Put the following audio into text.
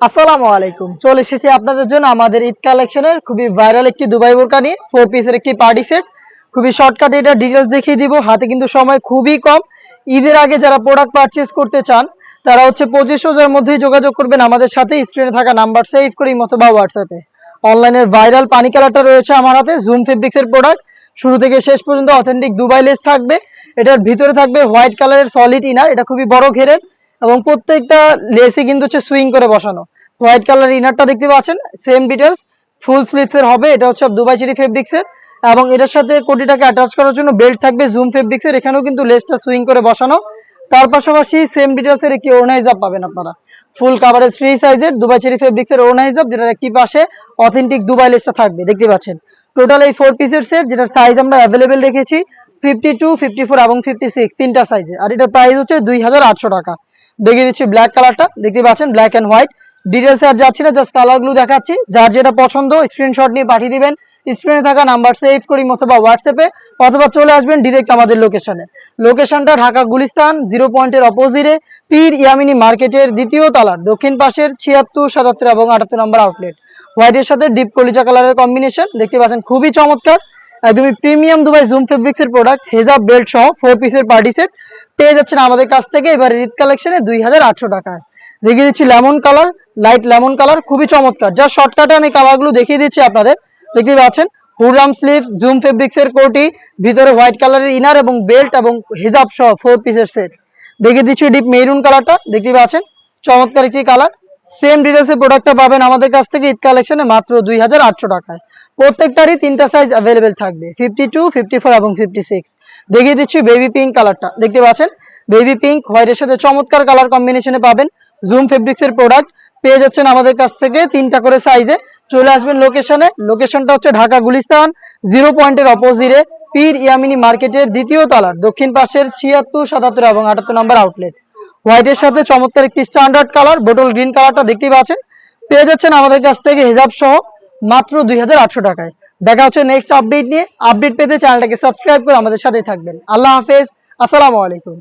আসসালামু আলাইকুম। চলে এসেছি আপনাদের জন্য আমাদের ঈদ কালেকশনের খুবই ভাইরাল একটি দুবাই বোরকা নিয়ে ফোর পিসের একটি পার্টি সেট খুবই শর্টকাটে এটা ডিটেলস দেখিয়ে দিব। হাতে কিন্তু সময় খুবই কম। ঈদের আগে যারা প্রোডাক্ট পারচেজ করতে চান, তারা হচ্ছে পঁচিশ হাজার মধ্যেই যোগাযোগ করবেন আমাদের সাথে। স্ক্রিনে থাকা নাম্বার সেভ করি অথবা হোয়াটসঅ্যাপে অনলাইনের ভাইরাল পানি কালারটা রয়েছে আমার হাতে জুম ফেব্রিক্সের প্রোডাক্ট শুরু থেকে শেষ পর্যন্ত অথেন্টিক দুবাই লেস থাকবে। এটার ভিতরে থাকবে হোয়াইট কালারের সলিড ইনার এটা খুবই বড় ঘেরের। এবং প্রত্যেকটা লেসে কিন্তু হচ্ছে সুইং করে বসানো। হোয়াইট কালার ইনারটা দেখতে পাচ্ছেন? সেম ডিটেলস ফুল স্লিভস এর হবে, এটা হচ্ছে দুবাই চেরি ফেব্রিক্স এর এবং এটার সাথে কোটিটাকে অ্যাটাচ করার জন্য বেল্ট থাকবে জুম ফেব্রিক্স এর এখানেও কিন্তু লেসটা সুইং করে বসানো। তার পাশাপাশি সেম ডিটেলস এর একটি ওনাইজাব পাবেন আপনারা। ফুল কাভারেজ ফ্রি সাইজের দুবাই চেরি ফেব্রিক্স এর ওনাইজাব যেটার একটি পাশে অথেন্টিক দুবাই লেসটা থাকবে, দেখতে পাচ্ছেন? টোটাল এই ফোর পিসের সেট যেটার সাইজ আমরা অ্যাভেলেবেল রেখেছি ফিফটি টু ফিফটি ফোর এবং ফিফটি সিক্স তিনটা সাইজে আর এটার প্রাইস হচ্ছে দুই হাজার আটশো টাকা। দেখিয়ে দিচ্ছি ব্ল্যাক কালারটা দেখতে পাচ্ছেন ব্ল্যাক অ্যান্ড হোয়াইট ডিটেলস আর যাচ্ছি না জাস্ট কালারগুলো দেখাচ্ছি। যার যেটা পছন্দ স্ক্রিনশট নিয়ে পাঠিয়ে দিবেন। স্ক্রিনে থাকা নাম্বার সেভ করি অথবা হোয়াটসঅ্যাপে অথবা চলে আসবেন ডিরেক্ট আমাদের লোকেশনে লোকেশনটা ঢাকা গুলিস্তান জিরো পয়েন্টের অপোজিটে পীর ইয়ামিনী মার্কেটের দ্বিতীয় তালার, দক্ষিণ পাশের ছিয়াত্তর, সাতাত্তর এবং আটাত্তর নম্বর আউটলেট হোয়াইটের সাথে ডিপ কলিজা কালারের কম্বিনেশন দেখতে পাচ্ছেন খুবই চমৎকার। একদমই প্রিমিয়াম দুবাই জুম ফেব্রিক্স এর প্রোডাক্ট হেজাব বেল্ট সহ ফোর পিসের পার্টি সেট পেয়ে যাচ্ছেন আমাদের কাছ থেকে। এবার ঈদ কালেকশনে দুই হাজার আটশো টাকায়। দেখিয়ে দিচ্ছি lemon colour light lemon colour খুবই চমৎকার। যা শর্টকাটে আমি কালারগুলো দেখিয়ে দিচ্ছি আপনাদের। দেখতে পাচ্ছেন হুরাম স্লিভ জুম ফেব্রিক্স এর কোটি, ভিতরে হোয়াইট কালারের ইনার এবং বেল্ট এবং হিজাব সহ ফোর পিসের সেট দেখিয়ে দিচ্ছি ডিপ মেরুন কালারটা দেখতে পাচ্ছেন, চমৎকার একটি কালার সেম ডিটেলস প্রোডাক্টটা পাবেন আমাদের কাছ থেকে ঈদ কালেকশনে মাত্র দুই হাজার আটশো টাকায়। প্রত্যেকটারই তিনটা সাইজ অ্যাভেলেবেল থাকবে ফিফটি টু ফিফটি ফোর এবং ফিফটি সিক্স দেখিয়ে দিচ্ছি বেবি পিঙ্ক কালারটা দেখতে পাচ্ছেন? বেবি পিঙ্ক হোয়াইটের সাথে চমৎকার কালার কম্বিনেশনে পাবেন। জুম ফেব্রিক্স এর প্রোডাক্ট পেয়ে যাচ্ছেন আমাদের কাছ থেকে তিনটা করে সাইজে চলে আসবেন লোকেশনে লোকেশনটা হচ্ছে ঢাকা গুলিস্তান জিরো পয়েন্টের অপোজিটে পীর ইয়ামিনী মার্কেটের দ্বিতীয় তলার দক্ষিণ পাশের ছিয়াত্তর, সাতাত্তর এবং আটাত্তর নম্বর আউটলেট হোয়াইটের সাথে চমৎকার একটি স্ট্যান্ডার্ড কালার বোটল গ্রিন কালারটা দেখতেই পাচ্ছেন। পেয়ে যাচ্ছেন আমাদের কাছ থেকে হিজাব সহ মাত্র দুই হাজার আটশো টাকায়। দেখা হচ্ছে নেক্সট আপডেট নিয়ে। আপডেট পেতে চ্যানেলটাকে সাবস্ক্রাইব করে আমাদের সাথেই থাকবেন। আল্লাহ হাফেজ। আসসালামু আলাইকুম।